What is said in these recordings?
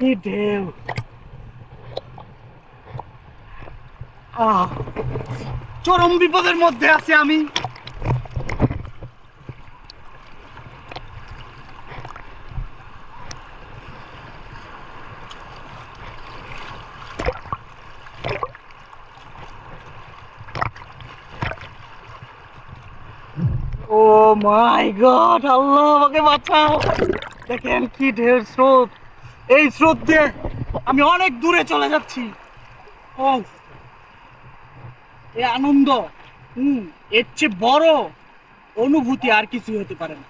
কি ঢেউ চরম বিপদের মধ্যে আছি আমি। ও মাই গড আল্লাহ আমাকে বাঁচাও। দেখেন কি ঢের স্রোত। এই স্রোত দিয়ে আমি অনেক দূরে চলে যাচ্ছি। ও, এ আনন্দ। হুম, এর চেয়ে বড় অনুভূতি আর কিছুই হতে পারে না।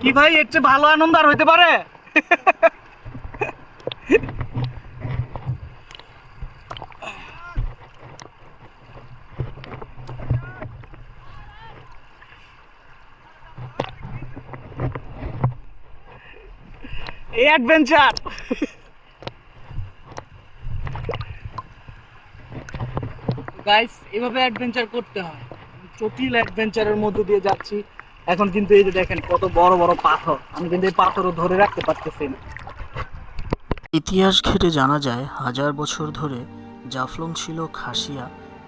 কি ভাই, এর চেয়ে ভালো আনন্দ আর হতে পারে? অ্যাডভেঞ্চার গাইস এভাবে অ্যাডভেঞ্চার করতে হয়। জটিল অ্যাডভেঞ্চারের মধ্য দিয়ে যাচ্ছি। এখন কিন্তু এই যে দেখেন কত বড় বড় পাথর। আমি কিন্তু এই পাথরও ধরে রাখতে পারতেছি না। ইতিহাস ঘেটে জানা যায় হাজার বছর ধরে জাফলং ছিল খাসিয়া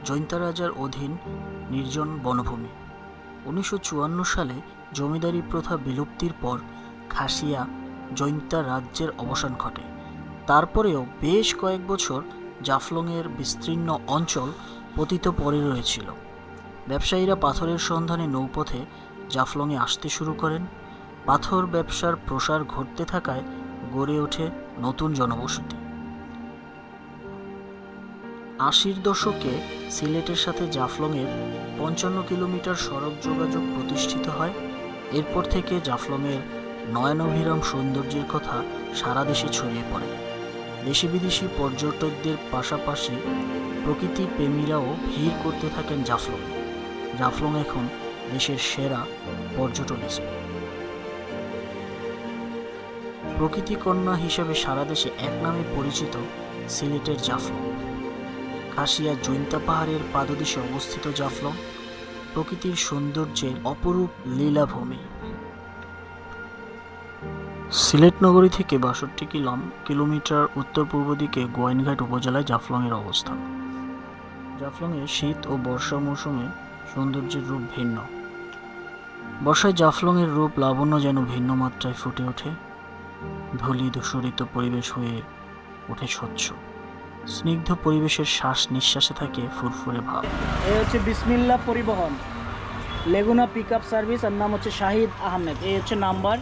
জৈন্তা রাজার অধীন নির্জন বনভূমি। উনিশশো চুয়ান্ন সালে জমিদারি প্রথা বিলুপ্তির পর খাসিয়া জৈন্তা রাজ্যের অবসান ঘটে। তারপরেও বেশ কয়েক বছর জাফলংয়ের বিস্তীর্ণ অঞ্চল পতিত পড়ে রয়েছিল। ব্যবসায়ীরা পাথরের সন্ধানে নৌপথে জাফলংয়ে আসতে শুরু করেন। পাথর ব্যবসার প্রসার ঘটতে থাকায় গড়ে ওঠে নতুন জনবসতি। আশির দশকে সিলেটের সাথে জাফলংয়ের পঞ্চান্ন কিলোমিটার সড়ক যোগাযোগ প্রতিষ্ঠিত হয়। এরপর থেকে জাফলংয়ের নয়নাভিরাম সৌন্দর্যের কথা সারা দেশে ছড়িয়ে পড়ে। দেশি বিদেশি পর্যটকদের পাশাপাশি প্রকৃতি প্রেমীরাও ভিড় করতে থাকেন জাফলং। জাফলং এখন দেশের সেরা পর্যটন স্পট। প্রকৃতি কন্যা হিসেবে সারা দেশে এক নামে পরিচিত সিলেটের জাফলং। খাসিয়া জৈন্তা পাহাড়ের পাদদেশে অবস্থিত জাফলং প্রকৃতির সৌন্দর্যের অপরূপ লীলাভূমি। সিলেট নগরী থেকে বাষট্টি কিলোম কিলোমিটার উত্তর পূর্ব দিকে গোয়াইনঘাট উপজেলায় জাফলংয়ের অবস্থান। জাফলংয়ে শীত ও বর্ষা মৌসুমে সৌন্দর্যের রূপ ভিন্ন। বর্ষায় জাফলংয়ের রূপ লাবণ্য যেন ভিন্ন মাত্রায় ফুটে ওঠে। ধূলি দূষরিত পরিবেশ হয়ে ওঠে স্বচ্ছ। স্নিগ্ধ পরিবেশের শ্বাস নিঃশ্বাসে থাকে ফুরফুরে ভাব। এই হচ্ছে বিসমিল্লা পরিবহন। লেগুনা পিক সার্ভিস আর নাম হচ্ছে শাহিদ আহমেদ। এই হচ্ছে নাম্বার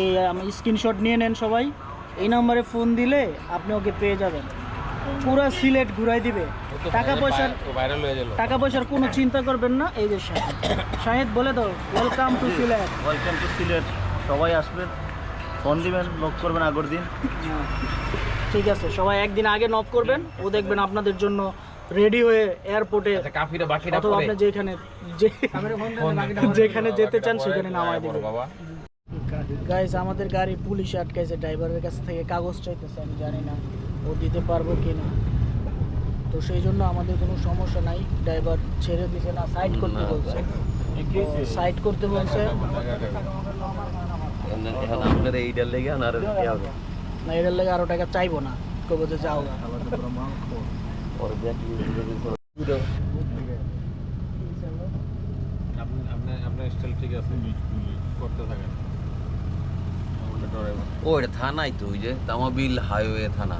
এই আমি স্ক্রিনশট নিয়ে নেন সবাই। এই নাম্বারে ফোন দিলে আপনি ওকে পেয়ে যাবেন। পুরো সিলেট ঘুরাই দিবে। টাকা পয়সার ভাইরাল হয়ে গেল। টাকা পয়সার কোনো চিন্তা করবেন না এই যে শাহিদ শাহিদ বলে দাও welcome to Sylhet. Welcome to Sylhet. সবাই আসবেন। ফোন দিবেন নক করবেন আগের দিন। হ্যাঁ, ঠিক আছে সবাই একদিন আগে নক করবেন। ও দেখবেন আপনাদের জন্য রেডি হয়ে এয়ারপোর্টে আচ্ছা অথবা আপনি যেখানে যেখানে যেতে চান সেখানে নামাই বড় দেবেন বাবা। গাইস আমাদের গাড়ি পুলিশ আটকাইছে ড্রাইভারের কাছ থেকে কাগজ চাইতেছে আমি জানি না ও দিতে পারব কি না তো সেই জন্য আমাদের কোনো সমস্যা নাই ড্রাইভার ছেড়ে দিছে না সাইড করতে বলছে। সাইড করতে বলছে। এইটার লেগে আর না এটার লেগে আরও টাকা চাইব না কবো যে যাও। আপনার স্টাইল ঠিক আছে করতে থাকেন। ও এটা থানাই তো ওই যে তামাবিল হাইওয়ে থানা।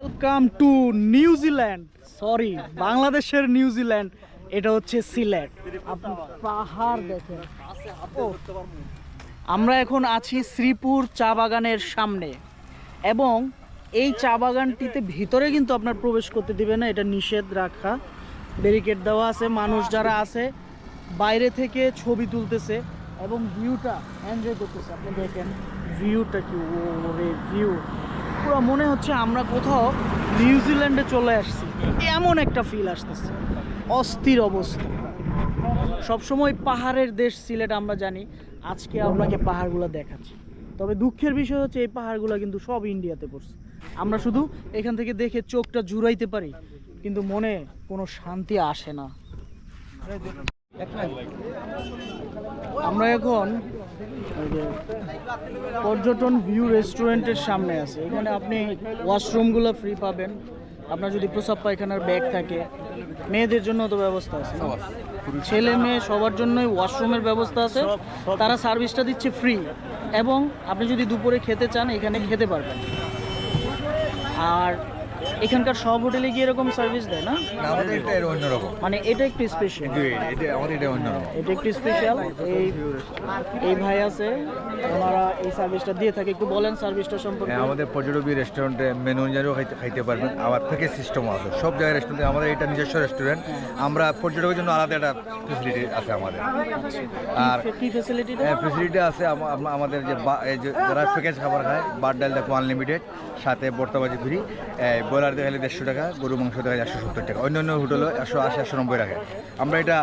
Welcome to New Zealand sorry বাংলাদেশের নিউজিল্যান্ড এটা হচ্ছে সিলেট। আপনি পাহাড় দেখেন। আমরা এখন আছি শ্রীপুর চা বাগানের সামনে। এবং এই চা বাগানটিতে ভিতরে কিন্তু আপনার প্রবেশ করতে দিবে না এটা নিষেধ রাখা। ব্যারিকেড দেওয়া আছে মানুষ যারা আছে বাইরে থেকে ছবি তুলতেছে। এবং ভিউটা এনজয় করতেছে। আপনি দেখেন ভিউটা কি? ওরে ভিউ পুরো মনে হচ্ছে আমরা কোথাও নিউজিল্যান্ডে চলে আসছি। এমন একটা ফিল আসতেছে। অস্থির অবস্থা। সবসময় পাহাড়ের দেশ সিলেট আমরা জানি। আজকে আপনাকে পাহাড়গুলো দেখাচ্ছি। তবে দুঃখের বিষয় হচ্ছে, এই পাহাড়গুলো কিন্তু সব ইন্ডিয়াতে পড়ছে। আমরা শুধু এখান থেকে দেখে চোখটা জুড়াইতে পারি, কিন্তু মনে কোনো শান্তি আসে না। আমরা এখন পর্যটন ভিউ রেস্টুরেন্টের সামনে আছে। এখানে আপনি ওয়াশরুমগুলো ফ্রি পাবেন। আপনার যদি প্রসাব পায়খানার ব্যাগ থাকে মেয়েদের জন্য তো ব্যবস্থা আছে ছেলে মেয়ে সবার জন্যই ওয়াশরুমের ব্যবস্থা আছে। তারা সার্ভিসটা দিচ্ছে ফ্রি এবং আপনি যদি দুপুরে খেতে চান এখানে খেতে পারবেন। আর এখানকার সব হোটেলে গিয়ে এরকম সার্ভিস দেয় না? আমাদের এটা এর অন্যরকম। মানে এটা একটু স্পেশাল এটা আমাদের এটা অন্যরকম। এটা একটু স্পেশাল এই এই ভাই আছে ওনারা এই সার্ভিসটা দিয়ে থাকে। একটু বলেন সার্ভিসটা সম্পর্কে। হ্যাঁ, আমাদের পর্যটকী রেস্টুরেন্টে মেনু অনুযায়ীও খাইতে খাইতে পারবেন। আবার থেকে সিস্টেম আছে। সব জায়গায় রেস্টুরেন্টে আমাদের এটা নিজস্ব রেস্টুরেন্ট আমরা পর্যটকের জন্য আলাদা একটা ফেসিলিটি আছে আমাদের। আর কি- কি ফ্যাসিলিটি ফেসিলিটি আছে আম- আম- আমাদের যে বা- এই যে যারা প্যাকেজ খাবার খায় বার ডাল দেখো আনলিমিটেড সাথে বর্তাবাজি ফ্রি ব্রয়লার দেখালে দেড়শো টাকা গরু মাংস দেখালে একশো সত্তর টাকা। অন্য অন্য হোটেলে একশো আশি, একশো নব্বই রাখে। আমরা এটা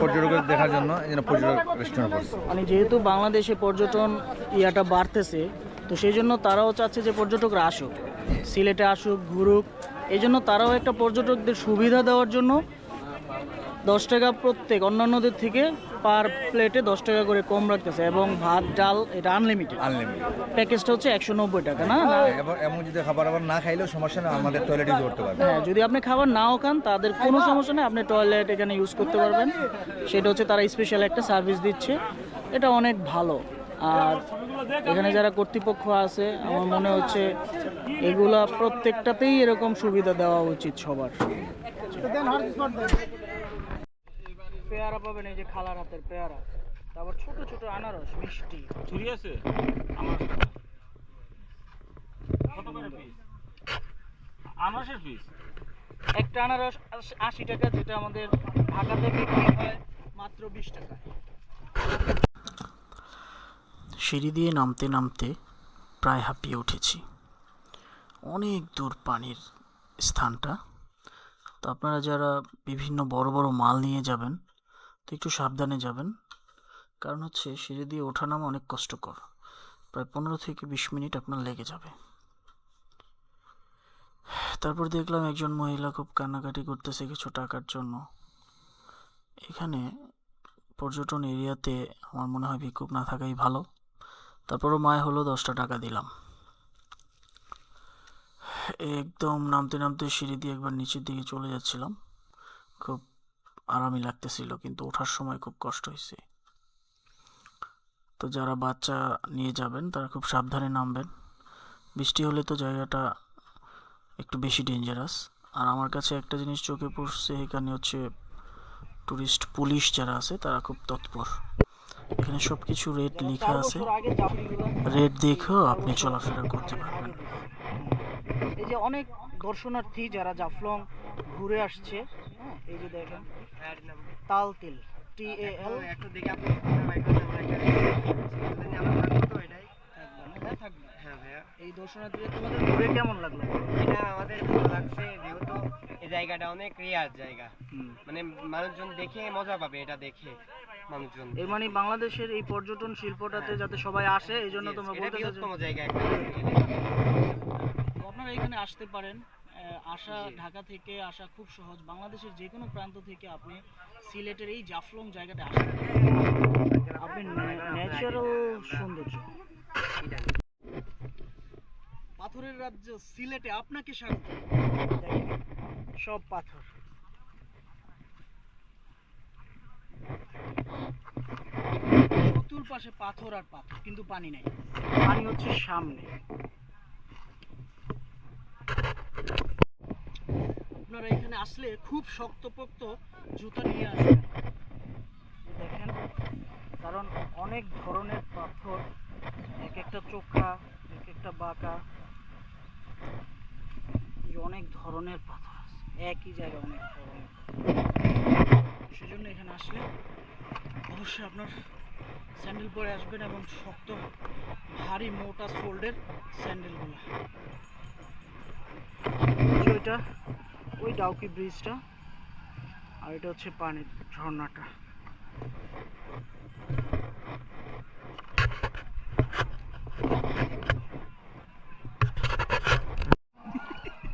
পর্যটকের দেখার জন্য জন্য পর্যটক রেস্টুরেন্ট করছি। মানে যেহেতু বাংলাদেশে পর্যটন ইয়াটা বাড়তেছে, তো সেই জন্য তারাও চাচ্ছে যে পর্যটকরা আসুক, সিলেটে আসুক, ঘুরুক। এই জন্য তারাও একটা পর্যটকদের সুবিধা দেওয়ার জন্য দশ টাকা প্রত্যেক অন্যান্যদের থেকে পার প্লেটে দশ টাকা করে কম রাখতেছে এবং ভাত ডাল এটা আনলিমিটেড আনলিমিটেড প্যাকেজটা হচ্ছে একশো নব্বই টাকা না? না? এবং এমন যদি খাবার আবার না খাইলেও সমস্যা নেই আমাদের টয়লেট ইউজ করতে পারবে হ্যাঁ যদি আপনি খাবার নাও খান তাদের কোনো সমস্যা নেই আপনি টয়লেট এখানে ইউজ করতে পারবেন। সেটা হচ্ছে তারা স্পেশাল একটা সার্ভিস দিচ্ছে। এটা অনেক ভালো। আর এখানে যারা কর্তৃপক্ষ আছে আমার মনে হচ্ছে এগুলা প্রত্যেকটাতেই এরকম সুবিধা দেওয়া উচিত সবার। পেয়ারা পাবেন এই যে খালার হাতের পেয়ারা। তারপর ছোট ছোট আনারস মিষ্টি। ছুরি আছে? আমার কত করে পিস আনারসের পিস একটা আনারস আশি টাকা যেটা আমাদের ঢাকাতে বিক্রি হয় মাত্র বিশ টাকা। সিঁড়ি দিয়ে নামতে নামতে প্রায় হাঁপিয়ে উঠেছি। অনেক দূর পানির স্থানটা। তো আপনারা যারা বিভিন্ন বড় বড় মাল নিয়ে যাবেন তো একটু সাবধানে যাবেন। কারণ হচ্ছে সিঁড়ি দিয়ে ওঠা নামা অনেক কষ্টকর। প্রায় পনেরো থেকে বিশ মিনিট আপনার লেগে যাবে। তারপর দেখলাম একজন মহিলা খুব কান্নাকাটি করতেছে কিছু টাকার জন্য। এখানে পর্যটন এরিয়াতে আমার মনে হয় ভিক্ষুক না থাকাই ভালো। তারপরও মায় হলো দশটা টাকা দিলাম। একদম নামতে নামতে সিঁড়ি দিয়ে একবার নিচের দিকে চলে যাচ্ছিলাম। খুব আরামই লাগতেছিল, কিন্তু ওঠার সময় খুব কষ্ট হয়েছে। তো যারা বাচ্চা নিয়ে যাবেন, তারা খুব সাবধানে নামবেন। বৃষ্টি হলে তো জায়গাটা একটু বেশি ডেঞ্জারাস আর আমার কাছে একটা জিনিস চোখে পড়ছে, এখানে হচ্ছে টুরিস্ট পুলিশ যারা আছে, তারা খুব তৎপর। এখানে সব কিছু রেট লেখা আছে। রেট দেখেও আপনি চলাফেরা করতে পারবেন। এই যে অনেক দর্শনার্থী যারা জাফলং ঘুরে আসছে হ্যাঁ, এই যে দেখেন তাল তিল টি এ এল এই তোমাদের ঘুরে কেমন লাগল? এটা আমাদের ভালো লাগছে যেহেতু এই জায়গাটা অনেক রেয়ার জায়গা। মানে মানুষজন দেখে মজা পাবে এটা দেখে মানুষজন। এর মানে বাংলাদেশের এই পর্যটন শিল্পটাতে যাতে সবাই আসে এই জন্য তোমরা এটা বলতেছো জায়গা আপনারা এখানে আসতে পারেন। আসা ঢাকা থেকে আসা খুব সহজ। বাংলাদেশের যে কোনো প্রান্ত থেকে আপনি সিলেটের এই জাফলং জায়গাটা আসতে পারেন। আপনি ন্যাচারাল সৌন্দর্য। পাথরের রাজ্য সিলেটে আপনাকে স্বাগত। সব পাথর। চতুর্পাশে পাথর আর পাথর কিন্তু পানি নেই। পানি হচ্ছে সামনে। আপনারা এখানে আসলে খুব শক্তপোক্ত জুতা নিয়ে আসবেন। দেখেন, কারণ অনেক ধরনের পাথর এক একটা চোখা এক একটা বাঁকা অনেক ধরনের পাথর একই জায়গায় অনেক ধরনের। সেজন্য এখানে আসলে অবশ্যই আপনার স্যান্ডেল পরে আসবেন এবং শক্ত, ভারী মোটা সোল্ডের স্যান্ডেলগুলো। ওইটা ওই ডাউকি ব্রিজটা আর এটা হচ্ছে পানির ঝর্ণাটা।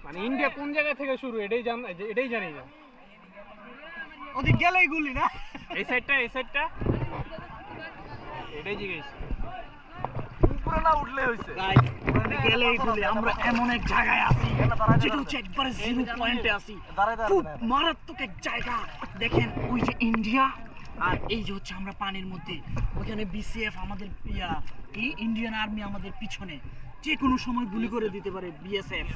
মানে ইন্ডিয়া কোন জায়গা থেকে শুরু এটাই জান এটাই জানি না। ওদিক গেলেই গুলি না? এই সাইডটা এই সাইডটা এটাই জিজ্ঞেস। উপরে না উঠলে হয়েছে ওখানে গেলেই বলি আমরা এমন এক জায়গায় আছি যেটা হচ্ছে একবারে জিরো পয়েন্টে আছি। খুব মারাত্মক এক জায়গা। দেখেন ওই যে ইন্ডিয়া আর এই যে হচ্ছে আমরা পানির মধ্যে। ওখানে বিসিএফ আমাদের কি? ইন্ডিয়ান আর্মি আমাদের পিছনে। যে কোনো সময় গুলি করে দিতে পারে বিএসএফ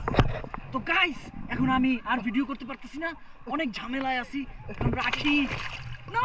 তো গাইস এখন আমি আর ভিডিও করতে পারতেছি না। অনেক ঝামেলায় আছি। এখন রাখি না!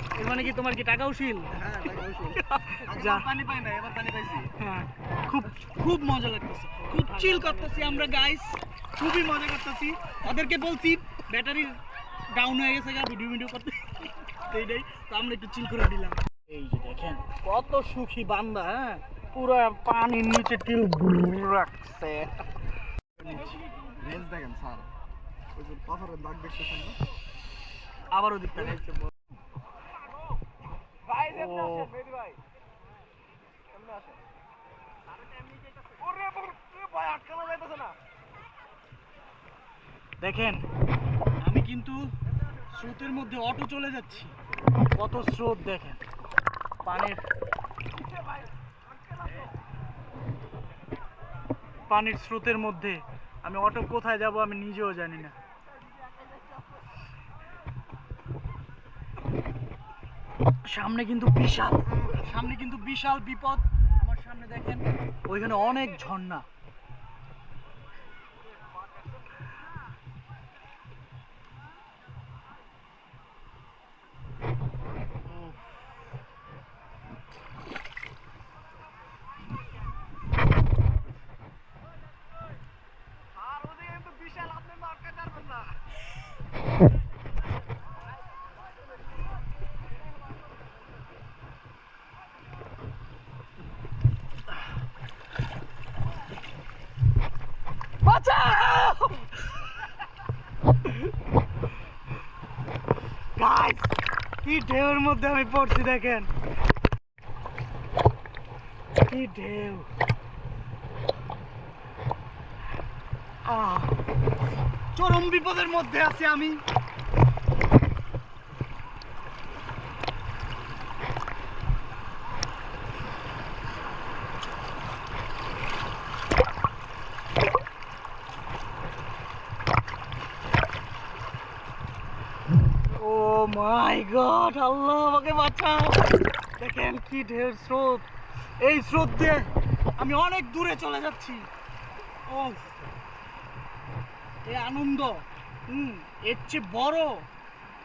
এর মানে কি তোমার কি টাকা উশিল যা। পানি পাই না এবার পানি পাইছি। হ্যাঁ। খুব খুব মজা লাগতেছে। খুব চিল করতেছি আমরা গাইস খুবই মজা করতেছি। ওদেরকে বলছি ব্যাটারি ডাউন হয়ে গেছে গা ভিডিও ভিডিও করতে। এইটাই। তো আমরা একটু চিল করে দিলাম এই যে দেখেন কত সুখী বান্দা হ্যাঁ? পুরো পানির নিচে টিল রাখছে। রেঞ্জ দেখেন স্যার। ওই যে পাথরের দাগ দেখতেছেন না? আবার ওদিকটা দেখছে ও দেখেন আমি কিন্তু স্রোতের মধ্যে অটো চলে যাচ্ছি। কত স্রোত দেখেন। পানির পানির স্রোতের মধ্যে আমি অটো কোথায় যাব আমি নিজেও জানি না। সামনে কিন্তু বিশাল সামনে কিন্তু বিশাল বিপদ। আমার সামনে দেখেন ওইখানে অনেক ঝর্ণা উফ। বাঁচাও গাইস কি ঢেউর মধ্যে আমি পড়ছি দেখেন। কি ঢেউ। চরম বিপদের মধ্যে আছি আমি ও মাই গড আল্লাহ, আমাকে বাঁচাও। দেখেন কি ঢের স্রোত। এই স্রোত দিয়ে আমি অনেক দূরে চলে যাচ্ছি। ও এই আনন্দ। হুম, এর চেয়ে বড়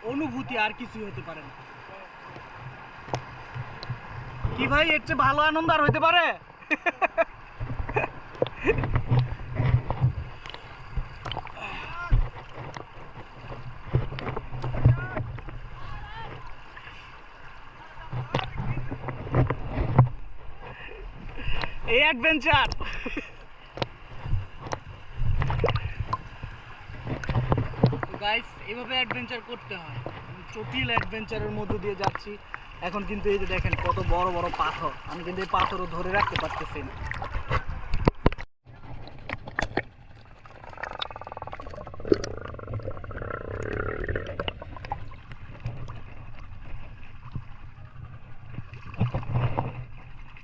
অনুভূতি আর কিছুই হতে পারে না। কি ভাই, এর চেয়ে ভালো আনন্দ আর হইতে পারে? এই অ্যাডভেঞ্চার গাইস এভাবে অ্যাডভেঞ্চার করতে হয়। জটিল অ্যাডভেঞ্চারের মধ্য দিয়ে যাচ্ছি। এখন কিন্তু এই যে দেখেন, কত বড় বড় পাথর। আমি কিন্তু এই পাথরও ধরে রাখতে পারতেছি না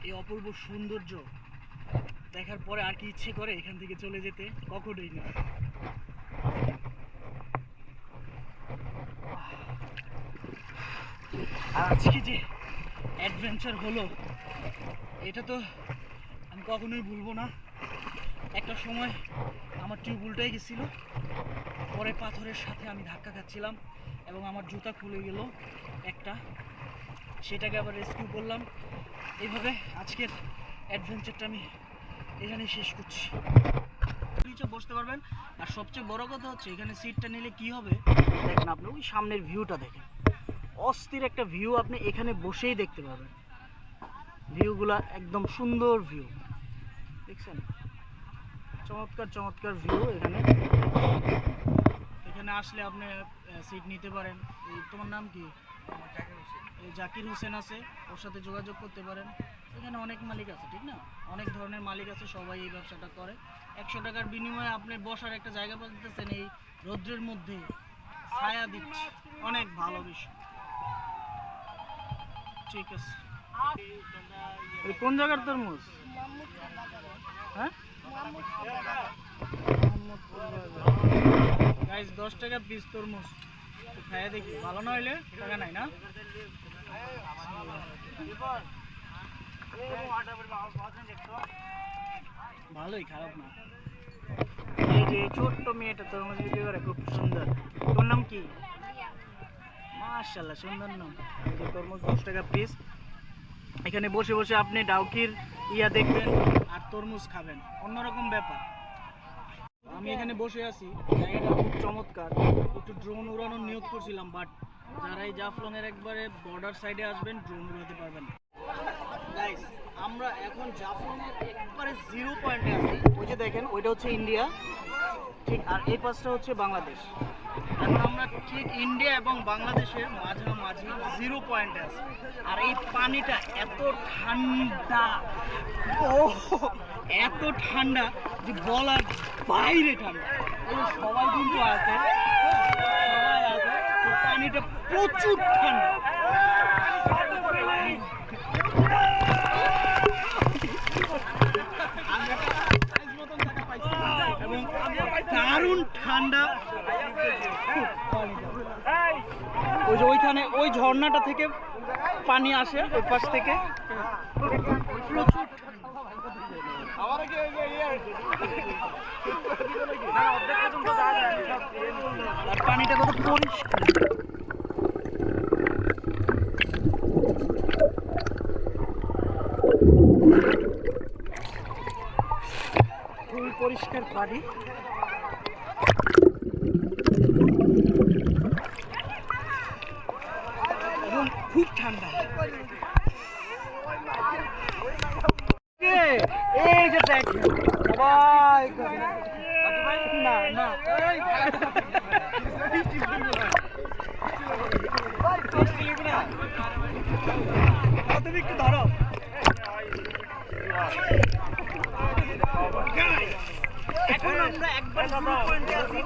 এই অপূর্ব সৌন্দর্য। দেখার পরে আর কি ইচ্ছে করে এখান থেকে চলে যেতে? কখনোই না। আর আজকে যে অ্যাডভেঞ্চার হলো, এটা তো আমি কখনোই ভুলবো না। একটা সময় আমার টিউব উল্টে গেছিল, পরে পাথরের সাথে আমি ধাক্কা খাচ্ছিলাম এবং আমার জুতা খুলে গেল একটা। সেটাকে আবার রেস্কিউ করলাম। এইভাবে আজকের অ্যাডভেঞ্চারটা আমি এখানে শেষ করছি। নিচে বসতে পারবেন। আর সবচেয়ে বড় কথা হচ্ছে, এখানে সিটটা নিলে কি হবে? দেখেন আপনি, ওই সামনের ভিউটা দেখেন। অস্থির একটা ভিউ আপনি এখানে বসেই দেখতে পাবেন ভিউগুলা একদম সুন্দর ভিউ দেখছেন? চমৎকার চমৎকার ভিউ এখানে। এখানে আসলে আপনি সিট নিতে পারেন। তোমার নাম কি? জাকির হোসেন আছে ওর সাথে যোগাযোগ করতে পারেন। এখানে অনেক মালিক আছে ঠিক না? অনেক ধরনের মালিক আছে সবাই এই ব্যবসাটা করে। একশো টাকার বিনিময়ে আপনি বসার একটা জায়গা পাচ্ছেন এই রৌদ্রের মধ্যে। ছায়া দিচ্ছে। অনেক ভালো বিষয়। ঠিক আছে। কোন জায়গার তরমুজ? হ্যাঁ? দশ টাকা পিস তরমুজ। খাইয়ে দেখি। ভালো না হইলে টাকা নাই না? ভালোই, খারাপ না। এই যে ছোট্ট মেয়েটা করে, খুব সুন্দর। তোর নাম কি? মাশাল্লাহ সুন্দর নাম। তরমুজ দশ টাকা পিস এখানে বসে বসে আপনি ডাউকির ইয়া দেখবেন আর তরমুজ খাবেন। অন্যরকম ব্যাপার। আমি এখানে বসে আছি। জায়গাটা খুব চমৎকার। একটু ড্রোন উড়ানোর নিয়োগ করছিলাম বাট যারা এই জাফলংয়ের একবারে বর্ডার সাইডে আসবেন ড্রোন উড়াতে পারবেন গাইস আমরা এখন জাফলংয়ের একবারে জিরো পয়েন্টে আছি। ওই যে দেখেন ওইটা হচ্ছে ইন্ডিয়া ঠিক আর এই পাশটা হচ্ছে বাংলাদেশ। আমরা ঠিক ইন্ডিয়া এবং বাংলাদেশের মাঝামাঝি জিরো পয়েন্টে আছি। আর এই পানিটা এত ঠান্ডা। ও এত ঠান্ডা যে বলার বাইরে ঠান্ডা। সবাই কিন্তু আছে, সবাই আছে পানিটা প্রচুর ঠান্ডা এবং দারুণ ঠান্ডা ওই যে ওইখানে ওই ঝর্ণাটা থেকে পানি আসে ওই পাশ থেকে। পানিটা কত পরিষ্কার। পরিষ্কার পানি এবং খুব ঠান্ডা কে? এই যে দেখ সবাই না না এই। দাও,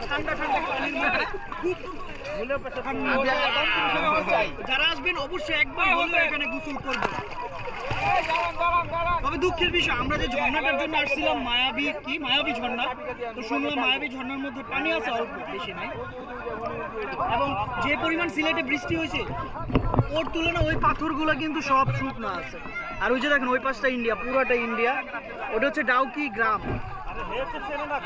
ঠান্ডা ঠান্ডা যারা আসবেন অবশ্যই একবার হলেও এখানে গোসল করবেন। তবে দুঃখের বিষয়, আমরা যে ঝর্ণাটার জন্য আসছিলাম, মায়াবী কি? মায়াবী ঝর্ণা। তো শুনলাম মায়াবী ঝর্ণার মধ্যে পানি আছে অল্প, বেশি নাই। এবং যে পরিমাণ সিলেটে বৃষ্টি হয়েছে, ওর তুলনায় ওই পাথরগুলো কিন্তু সব শুকনো আছে। আর ওই যে দেখেন, ওই পাশটা ইন্ডিয়া, পুরোটা ইন্ডিয়া। ওটা হচ্ছে ডাউকি গ্রাম।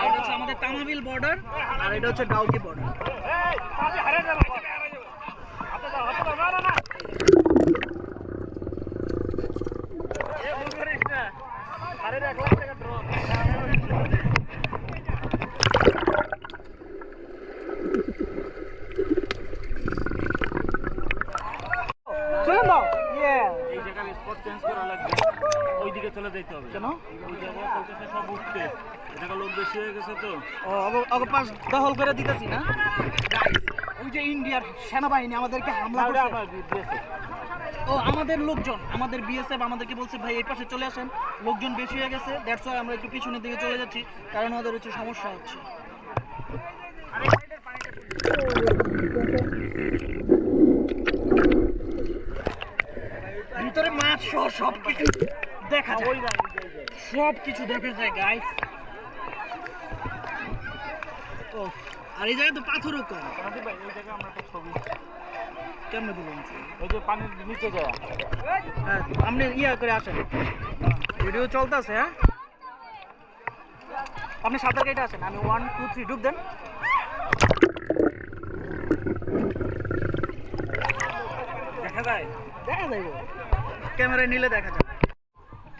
এটা হচ্ছে আমাদের তামাবিল বর্ডার আর এটা হচ্ছে ডাউকি বর্ডার চলে দাও এই জায়গার স্পট চেঞ্জ করা লাগবে ওইদিকে চলে যেতে হবে কেন ওই জায়গা কলকাতা সব উঠতে জায়গা লোক বেশি হয়ে গেছে তো ও পাশ দখল করে দিতেছি না ওই যে ইন্ডিয়ার সেনাবাহিনী আমাদেরকে হামলা করছে ও, আমাদের লোকজন, আমাদের বিএসএফ আমাদেরকে বলছে, ভাই, এই পাশে চলে আসেন। লোকজন বেশি হয়ে গেছে দ্যাটস ওয়াই আমরা একটু পিছনের দিকে চলে যাচ্ছি, কারণ আমাদের হচ্ছে সমস্যা হচ্ছে। ভিতরে মাছ সহ সব কিছু দেখা যায়। সব কিছু দেখা যায় গাইস ও, আর এই জায়গায় তো পাথরও কম। কেমনে বলুন ওই যে পানির নিচে যায় হ্যাঁ আপনি ইয়া করে আসেন। ভিডিও চলতেছে হ্যাঁ? আপনি সাঁতার কেটে আসেন আমি ওয়ান টু থ্রি ডুব দেন। দেখা যায়? দেখা যাবে ক্যামেরায় নিলে দেখা যাবে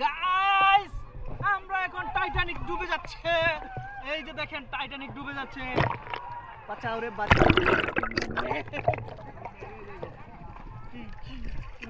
গাইস আমরা এখন টাইটানিক ডুবে যাচ্ছে। এই যে দেখেন টাইটানিক ডুবে যাচ্ছে। বাঁচাও রে বাঁচাও পুরো এই এই- এই জায়গায় এই পানিটার দিকে তাকান ওরে কি পানি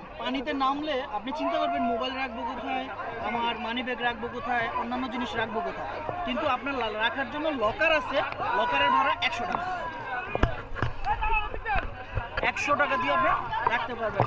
পানিতে নামলে আপনি চিন্তা করবেন, মোবাইল রাখব কোথায়, আমার মানি ব্যাগ রাখব কোথায়, অন্যান্য জিনিস রাখব কোথায়। কিন্তু আপনার রাখার জন্য লকার আছে লকারের ভাড়া একশো টাকা। একশো টাকা দিয়ে আপনি রাখতে পারবেন।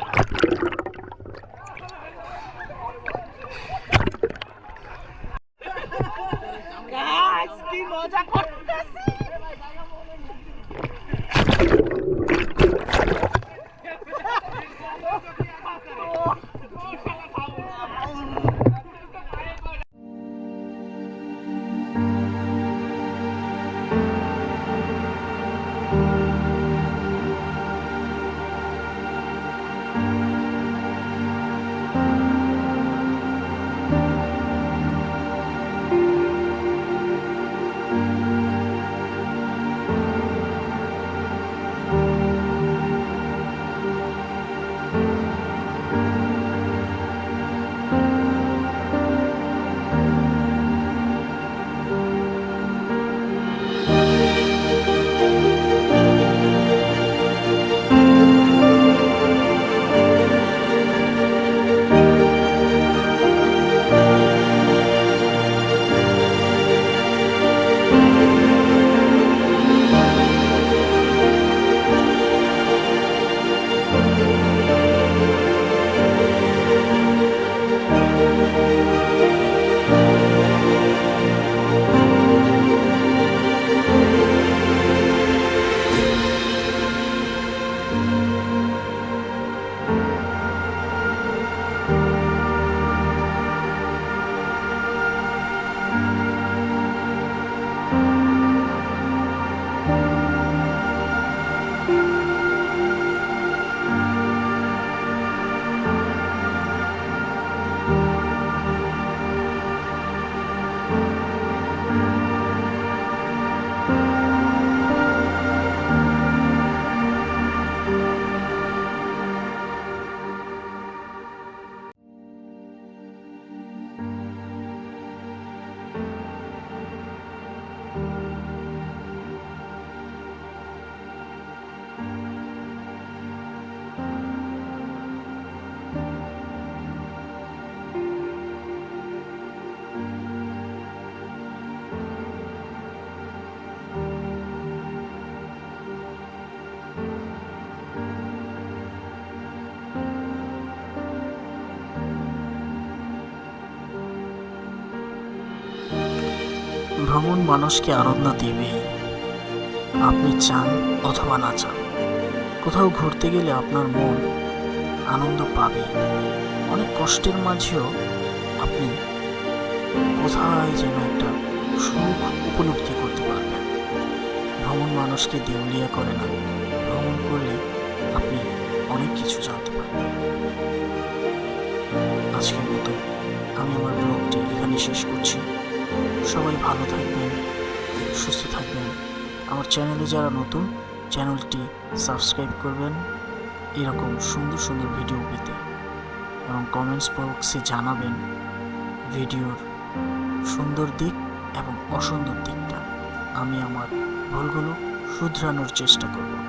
ভ্রমণ মানুষকে আনন্দ দেবে। আপনি চান অথবা না চান, কোথাও ঘুরতে গেলে আপনার মন আনন্দ পাবে। অনেক কষ্টের মাঝেও আপনি কোথায় যেন একটা সুখ উপলব্ধি করতে পারবেন। ভ্রমণ মানুষকে দেউলিয়া করে না, ভ্রমণ করলে আপনি অনেক কিছু জানতে পারবেন। আজকের মতো আমি আমার ব্লগটি এখানে শেষ করছি। সবাই ভালো থাকবেন, সুস্থ থাকবেন। আমার চ্যানেলে যারা নতুন, চ্যানেলটি সাবস্ক্রাইব করবেন এরকম সুন্দর সুন্দর ভিডিও পেতে এবং কমেন্টস বক্সে জানাবেন ভিডিওর সুন্দর দিক এবং অসুন্দর দিকটা। আমি আমার ভুলগুলো শুধরানোর চেষ্টা করব।